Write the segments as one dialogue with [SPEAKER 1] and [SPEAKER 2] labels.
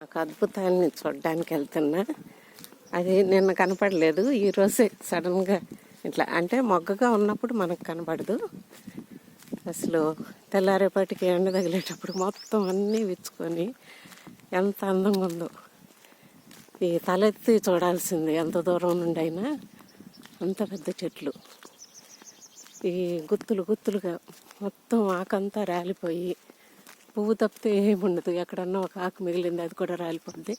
[SPEAKER 1] ఒక అద్భుతాన్ని చూడడానికి వెళ్తున్నా అది నిన్న కనపడలేదు. ఈరోజే సడన్గా ఇట్లా అంటే మొగ్గగా ఉన్నప్పుడు మనకు కనపడదు. అసలు తెల్లారేపాటికి ఎండ తగిలేటప్పుడు మొత్తం అన్నీ విచ్చుకొని ఎంత అందంగా ఉందో. ఈ తలెత్తి చూడాల్సింది ఎంత దూరం నుండి అయినా అంత పెద్ద చెట్లు. ఈ గుత్తులు గుత్తులుగా మొత్తం ఆకంతా రాలిపోయి పువ్వు తప్పితే ఏముండదు. ఎక్కడన్నా ఒక ఆకు మిగిలింది అది కూడా రాలిపోద్ది.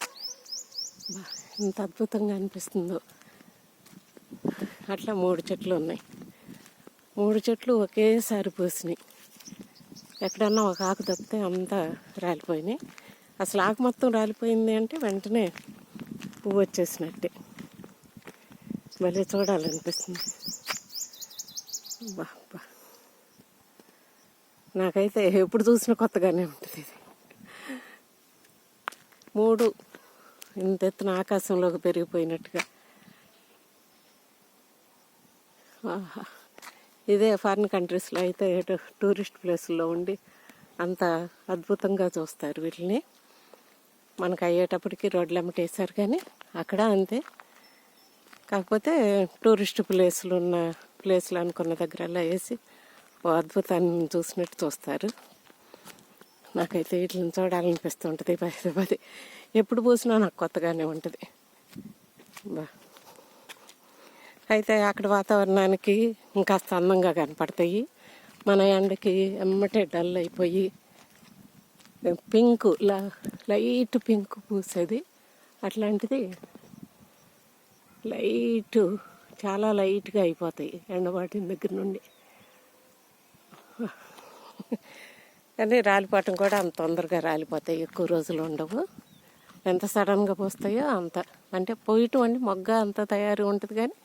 [SPEAKER 1] బా, ఎంత అద్భుతంగా అనిపిస్తుందో. అట్లా మూడు చెట్లు ఉన్నాయి. మూడు చెట్లు ఒకేసారి పూసినాయి. ఎక్కడన్నా ఒక ఆకు తప్పితే అంతా రాలిపోయినాయి. అసలు ఆకు మొత్తం రాలిపోయింది అంటే వెంటనే పువ్వు వచ్చేసినట్టే. భలే చూడాలనిపిస్తుంది. బా బా. నాకైతే ఎప్పుడు చూసినా కొత్తగానే ఉంటుంది ఇది. మూడు ఇంత ఎత్తున ఆకాశంలోకి పెరిగిపోయినట్టుగా. ఆహా. ఇదే ఫారిన్ కంట్రీస్లో అయితే టూరిస్ట్ ప్లేసుల్లో ఉండి అంత అద్భుతంగా చూస్తారు వీటిని మనకు అయ్యేటప్పటికి రోడ్లు అమ్మటేశారు కానీ అక్కడ అంతే. కాకపోతే టూరిస్ట్ ప్లేసులు ఉన్న ప్లేసులు అనుకున్న దగ్గరల్లా వేసి అద్భుతాన్ని చూసినట్టు చూస్తారు. నాకైతే వీటిని చూడాలనిపిస్తుంటుంది పదే పదే ఎప్పుడు పూసినా నాకు కొత్తగానే ఉంటుంది. బా. అయితే అక్కడ వాతావరణానికి ఇంకాస్త అందంగా కనపడతాయి. మన ఎండకి ఎమ్మటే డల్ అయిపోయి పింక్ లా లైట్ పింక్ పూసేది. అట్లాంటిది లైట్ చాలా లైట్గా అయిపోతాయి ఎండబాటిన దగ్గర నుండి. కానీ రాలిపోవటం కూడా అంత తొందరగా రాలిపోతాయి ఎక్కువ రోజులు ఉండవు. ఎంత సడన్గా పోస్తాయో అంత. అంటే పోయటం అండి మొగ్గ అంత తయారు ఉంటుంది కానీ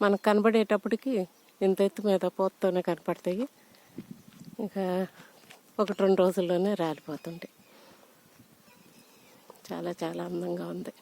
[SPEAKER 1] మనకు కనబడేటప్పటికి ఇంత ఎత్తు మీద పోతూనే కనపడతాయి. ఇంకా ఒకటి రెండు రోజుల్లోనే రాలిపోతుంటాయి. చాలా చాలా అందంగా ఉంది.